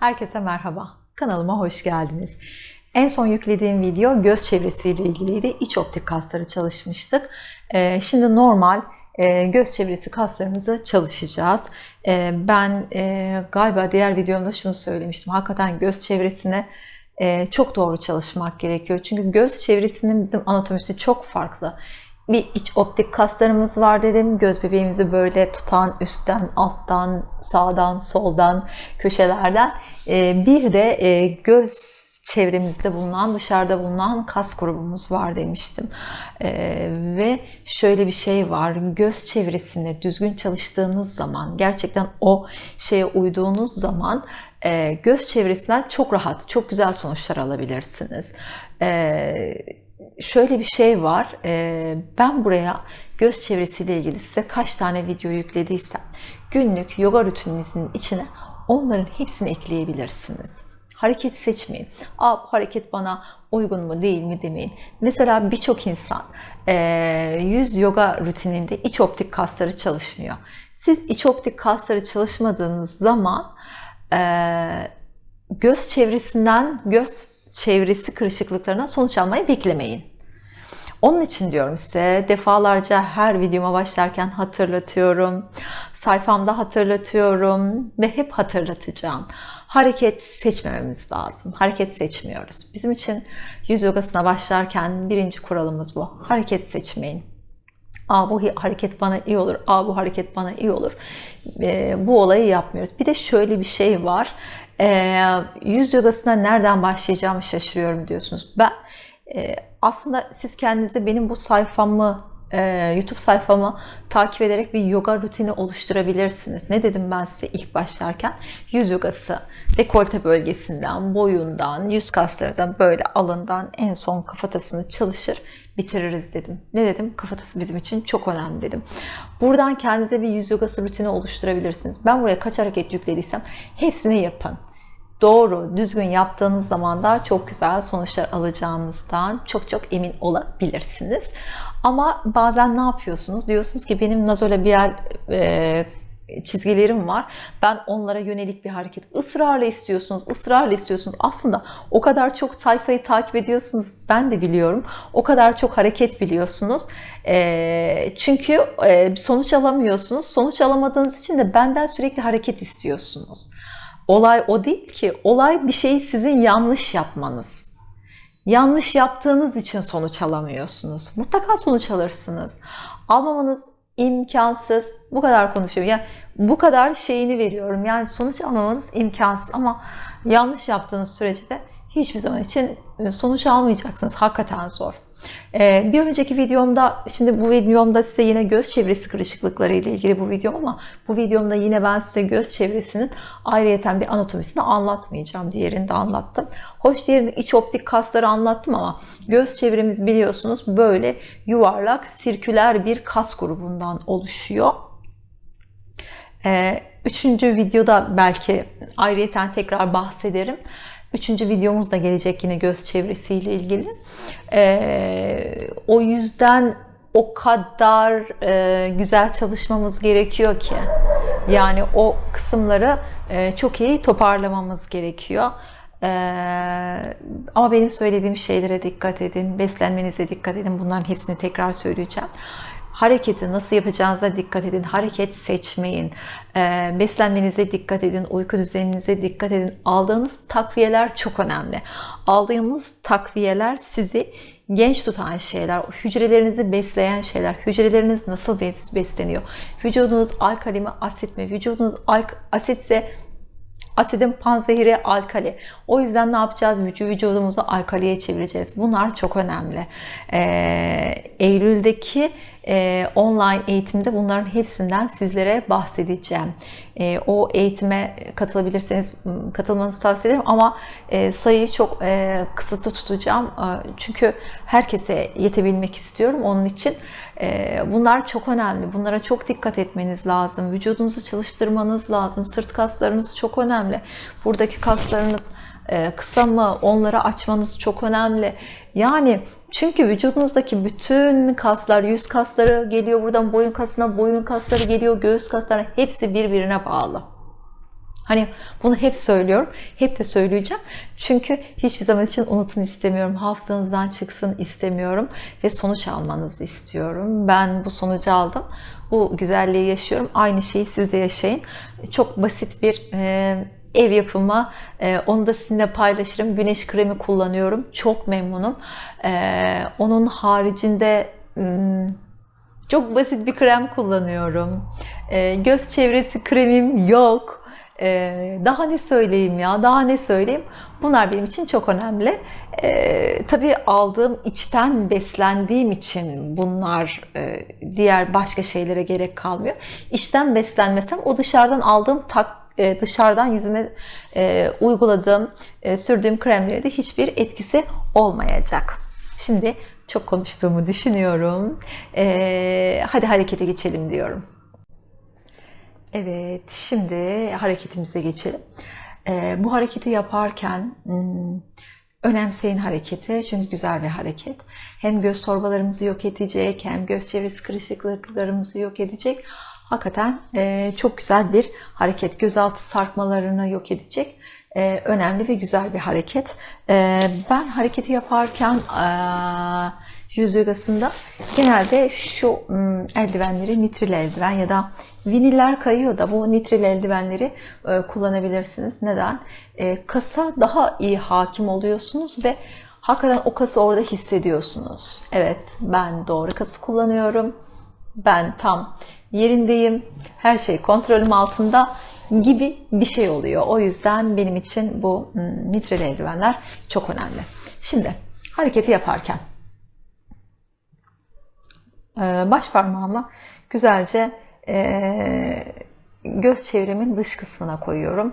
Herkese merhaba. Kanalıma hoş geldiniz. En son yüklediğim video göz çevresiyle ilgiliydi. İç optik kasları çalışmıştık. Ee, şimdi normal e, göz çevresi kaslarımızı çalışacağız. Ee, ben e, galiba diğer videomda şunu söylemiştim. Hakikaten göz çevresine e, çok doğru çalışmak gerekiyor. Çünkü göz çevresinin bizim anatomisi çok farklı bir iç optik kaslarımız var dedim. Göz bebeğimizi böyle tutan üstten, alttan, sağdan, soldan, köşelerden. Ee, bir de e, göz çevremizde bulunan, dışarıda bulunan kas grubumuz var demiştim. Ee, ve şöyle bir şey var. Göz çevresinde düzgün çalıştığınız zaman, gerçekten o şeye uyduğunuz zaman e, göz çevresinden çok rahat, çok güzel sonuçlar alabilirsiniz. Ee, şöyle bir şey var. Ee, ben buraya göz çevresiyle ilgili size kaç tane video yüklediysem günlük yoga rutininizin içine onların hepsini ekleyebilirsiniz. Hareket seçmeyin. Aa, bu hareket bana uygun mu değil mi demeyin. Mesela birçok insan e, yüz yoga rutininde iç optik kasları çalışmıyor. Siz iç optik kasları çalışmadığınız zaman e, göz çevresinden göz çevresi kırışıklıklarına sonuç almayı beklemeyin. Onun için diyorum size defalarca her videoma başlarken hatırlatıyorum. Sayfamda hatırlatıyorum ve hep hatırlatacağım. Hareket seçmememiz lazım. Hareket seçmiyoruz. Bizim için yüz yogasına başlarken birinci kuralımız bu. Hareket seçmeyin. Aa bu hareket bana iyi olur. Aa bu hareket bana iyi olur. E, bu olayı yapmıyoruz. Bir de şöyle bir şey var. E, yüz yogasına nereden başlayacağımı şaşırıyorum diyorsunuz. Ben e, aslında siz kendinize benim bu sayfamı e, YouTube sayfamı takip ederek bir yoga rutini oluşturabilirsiniz. Ne dedim ben size ilk başlarken? Yüz yogası, dekolte bölgesinden, boyundan, yüz kaslarından böyle alından en son kafatasını çalışır bitiririz dedim. Ne dedim? Kafatası bizim için çok önemli dedim. Buradan kendinize bir yüz yogası rutini oluşturabilirsiniz. Ben buraya kaç hareket yüklediysem hepsini yapın doğru, düzgün yaptığınız zaman da çok güzel sonuçlar alacağınızdan çok çok emin olabilirsiniz. Ama bazen ne yapıyorsunuz? Diyorsunuz ki benim nazolabial e, çizgilerim var. Ben onlara yönelik bir hareket ısrarla istiyorsunuz, ısrarla istiyorsunuz. Aslında o kadar çok sayfayı takip ediyorsunuz. Ben de biliyorum. O kadar çok hareket biliyorsunuz. E, çünkü e, sonuç alamıyorsunuz. Sonuç alamadığınız için de benden sürekli hareket istiyorsunuz. Olay o değil ki. Olay bir şeyi sizin yanlış yapmanız. Yanlış yaptığınız için sonuç alamıyorsunuz. Mutlaka sonuç alırsınız. Almamanız imkansız. Bu kadar konuşuyorum. Yani bu kadar şeyini veriyorum. Yani sonuç almamanız imkansız ama yanlış yaptığınız sürece de hiçbir zaman için sonuç almayacaksınız. Hakikaten zor. Ee, bir önceki videomda, şimdi bu videomda size yine göz çevresi kırışıklıkları ile ilgili bu videom ama bu videomda yine ben size göz çevresinin ayrıyeten bir anatomisini anlatmayacağım. Diğerini de anlattım. Hoş diğerini iç optik kasları anlattım ama göz çevremiz biliyorsunuz böyle yuvarlak, sirküler bir kas grubundan oluşuyor. Ee, üçüncü videoda belki ayrıyeten tekrar bahsederim. Üçüncü videomuz da gelecek yine göz çevresiyle ilgili. Ee, o yüzden o kadar e, güzel çalışmamız gerekiyor ki. Yani o kısımları e, çok iyi toparlamamız gerekiyor. Ee, ama benim söylediğim şeylere dikkat edin, beslenmenize dikkat edin. Bunların hepsini tekrar söyleyeceğim. Hareketi nasıl yapacağınıza dikkat edin. Hareket seçmeyin. E, beslenmenize dikkat edin. Uyku düzeninize dikkat edin. Aldığınız takviyeler çok önemli. Aldığınız takviyeler sizi genç tutan şeyler, hücrelerinizi besleyen şeyler. Hücreleriniz nasıl besleniyor? Vücudunuz alkali mi, asit mi? Vücudunuz asitse Asidin panzehiri alkali. O yüzden ne yapacağız? Vücudumuzu alkaliye çevireceğiz. Bunlar çok önemli. Ee, Eylül'deki e, online eğitimde bunların hepsinden sizlere bahsedeceğim. E, o eğitime katılabilirseniz katılmanızı tavsiye ederim ama e, sayıyı çok e, kısıtlı tutacağım. E, çünkü herkese yetebilmek istiyorum. Onun için e, bunlar çok önemli. Bunlara çok dikkat etmeniz lazım. Vücudunuzu çalıştırmanız lazım. Sırt kaslarınız çok önemli. Buradaki kaslarınız kısa mı? Onları açmanız çok önemli. Yani çünkü vücudunuzdaki bütün kaslar, yüz kasları geliyor buradan boyun kasına, boyun kasları geliyor, göğüs kasları hepsi birbirine bağlı. Hani bunu hep söylüyorum, hep de söyleyeceğim. Çünkü hiçbir zaman için unutun istemiyorum. Hafızanızdan çıksın istemiyorum ve sonuç almanızı istiyorum. Ben bu sonucu aldım. Bu güzelliği yaşıyorum. Aynı şeyi siz de yaşayın. Çok basit bir e, ev yapımı. E, onu da sizinle paylaşırım. Güneş kremi kullanıyorum. Çok memnunum. E, onun haricinde hmm, çok basit bir krem kullanıyorum. E, göz çevresi kremim yok. Ee, daha ne söyleyeyim ya, daha ne söyleyeyim? Bunlar benim için çok önemli. Ee, tabii aldığım, içten beslendiğim için bunlar e, diğer başka şeylere gerek kalmıyor. İçten beslenmesem o dışarıdan aldığım tak e, dışarıdan yüzüme e, uyguladığım, e, sürdüğüm kremlere de hiçbir etkisi olmayacak. Şimdi çok konuştuğumu düşünüyorum. Hadi harekete geçelim diyorum. Evet, şimdi hareketimize geçelim. Bu hareketi yaparken hmm, önemseyin hareketi çünkü güzel bir hareket. Hem göz torbalarımızı yok edecek, hem göz çevresi kırışıklıklarımızı yok edecek. Hakikaten e, çok güzel bir hareket. Gözaltı sarkmalarını yok edecek. E, önemli ve güzel bir hareket. E, ben hareketi yaparken e, yüz yogasında genelde şu eldivenleri nitril eldiven ya da viniller kayıyor da bu nitril eldivenleri e, kullanabilirsiniz. Neden? E, kasa daha iyi hakim oluyorsunuz ve hakikaten o kası orada hissediyorsunuz. Evet ben doğru kası kullanıyorum. Ben tam yerindeyim. Her şey kontrolüm altında gibi bir şey oluyor. O yüzden benim için bu hmm, nitril eldivenler çok önemli. Şimdi hareketi yaparken e, baş parmağımı güzelce e, göz çevremin dış kısmına koyuyorum.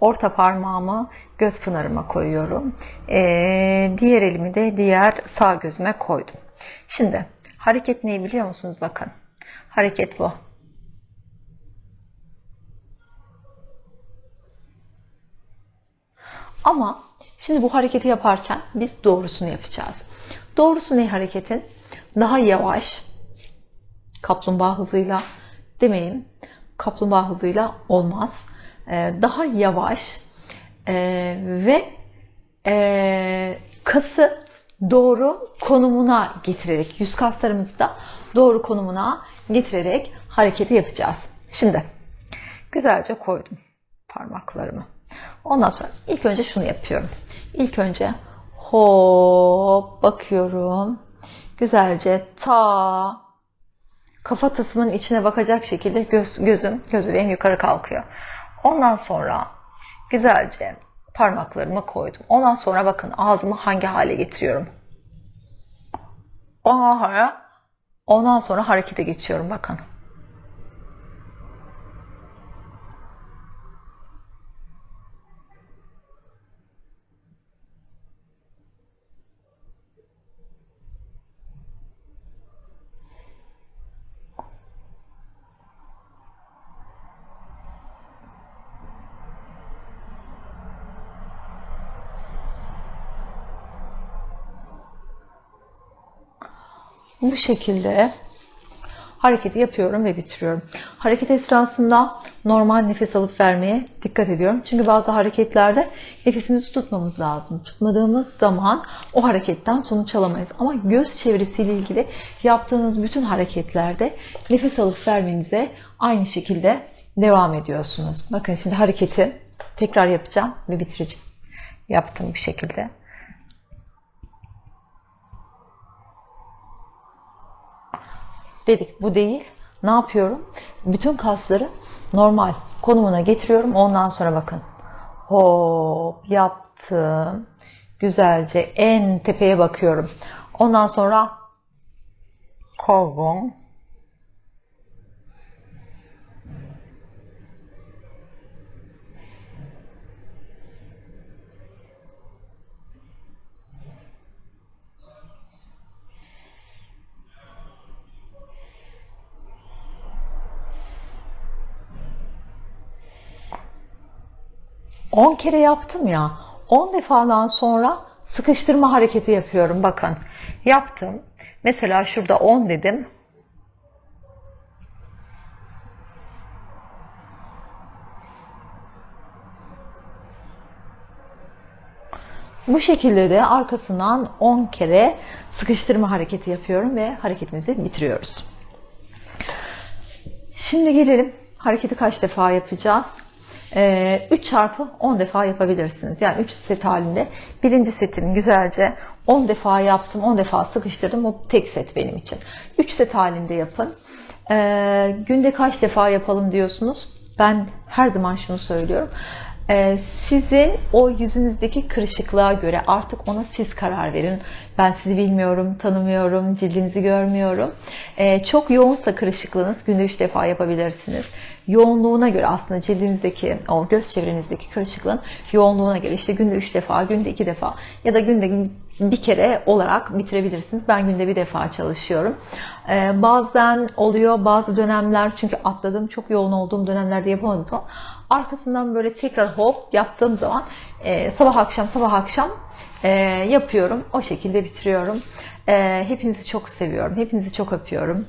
Orta parmağımı göz pınarıma koyuyorum. E, diğer elimi de diğer sağ gözüme koydum. Şimdi hareket neyi biliyor musunuz? Bakın. Hareket bu. Ama şimdi bu hareketi yaparken biz doğrusunu yapacağız. Doğrusu ne hareketin? Daha yavaş, kaplumbağa hızıyla demeyin. Kaplumbağa hızıyla olmaz. Ee, daha yavaş e, ve e, kası doğru konumuna getirerek, yüz kaslarımızı da doğru konumuna getirerek hareketi yapacağız. Şimdi güzelce koydum parmaklarımı. Ondan sonra ilk önce şunu yapıyorum. İlk önce hop bakıyorum. Güzelce ta kafa tasımın içine bakacak şekilde göz, gözüm, göz bebeğim yukarı kalkıyor. Ondan sonra güzelce parmaklarımı koydum. Ondan sonra bakın ağzımı hangi hale getiriyorum. Ondan sonra, ondan sonra harekete geçiyorum bakın. Bu şekilde hareketi yapıyorum ve bitiriyorum. Hareket esnasında normal nefes alıp vermeye dikkat ediyorum. Çünkü bazı hareketlerde nefesimizi tutmamız lazım. Tutmadığımız zaman o hareketten sonuç alamayız. Ama göz çevresiyle ilgili yaptığınız bütün hareketlerde nefes alıp vermenize aynı şekilde devam ediyorsunuz. Bakın şimdi hareketi tekrar yapacağım ve bitireceğim. Yaptım bir şekilde. Dedik bu değil. Ne yapıyorum? Bütün kasları normal konumuna getiriyorum. Ondan sonra bakın. Hop yaptım. Güzelce en tepeye bakıyorum. Ondan sonra koydum. 10 kere yaptım ya. 10 defadan sonra sıkıştırma hareketi yapıyorum. Bakın yaptım. Mesela şurada 10 dedim. Bu şekilde de arkasından 10 kere sıkıştırma hareketi yapıyorum ve hareketimizi bitiriyoruz. Şimdi gelelim hareketi kaç defa yapacağız? Ee, 3 çarpı 10 defa yapabilirsiniz. Yani 3 set halinde. Birinci setimi güzelce 10 defa yaptım, 10 defa sıkıştırdım. O tek set benim için. 3 set halinde yapın. Ee, günde kaç defa yapalım diyorsunuz. Ben her zaman şunu söylüyorum. Ee, sizin o yüzünüzdeki kırışıklığa göre artık ona siz karar verin. Ben sizi bilmiyorum, tanımıyorum, cildinizi görmüyorum. Ee, çok yoğunsa kırışıklığınız günde 3 defa yapabilirsiniz. Yoğunluğuna göre aslında cildinizdeki, o göz çevrenizdeki kırışıklığın yoğunluğuna göre işte günde 3 defa, günde 2 defa ya da günde bir kere olarak bitirebilirsiniz. Ben günde bir defa çalışıyorum. Ee, bazen oluyor bazı dönemler çünkü atladım çok yoğun olduğum dönemlerde yapamadım arkasından böyle tekrar hop yaptığım zaman e, sabah akşam sabah akşam e, yapıyorum. O şekilde bitiriyorum. E, hepinizi çok seviyorum. Hepinizi çok öpüyorum.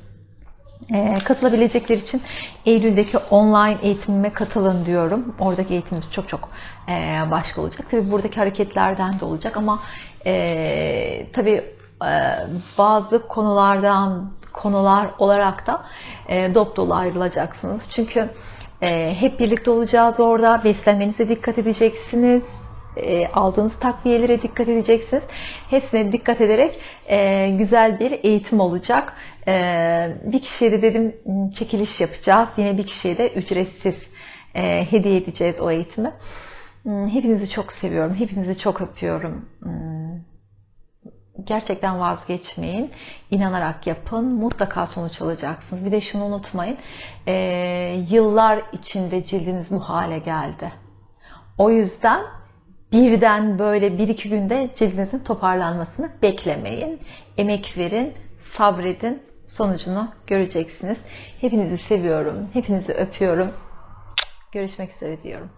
E, katılabilecekler için Eylül'deki online eğitimime katılın diyorum. Oradaki eğitimimiz çok çok e, başka olacak. Tabii buradaki hareketlerden de olacak ama e, tabii e, bazı konulardan konular olarak da e, dop dolu ayrılacaksınız. Çünkü hep birlikte olacağız orada. Beslenmenize dikkat edeceksiniz. E, aldığınız takviyelere dikkat edeceksiniz. Hepsine dikkat ederek e, güzel bir eğitim olacak. E, bir kişiye de dedim çekiliş yapacağız. Yine bir kişiye de ücretsiz e, hediye edeceğiz o eğitimi. Hmm, Hepinizi çok seviyorum. Hepinizi çok öpüyorum. Hmm, Gerçekten vazgeçmeyin. İnanarak yapın. Mutlaka sonuç alacaksınız. Bir de şunu unutmayın. E, yıllar içinde cildiniz bu hale geldi. O yüzden birden böyle bir iki günde cildinizin toparlanmasını beklemeyin. Emek verin, sabredin. Sonucunu göreceksiniz. Hepinizi seviyorum. Hepinizi öpüyorum. Görüşmek üzere diyorum.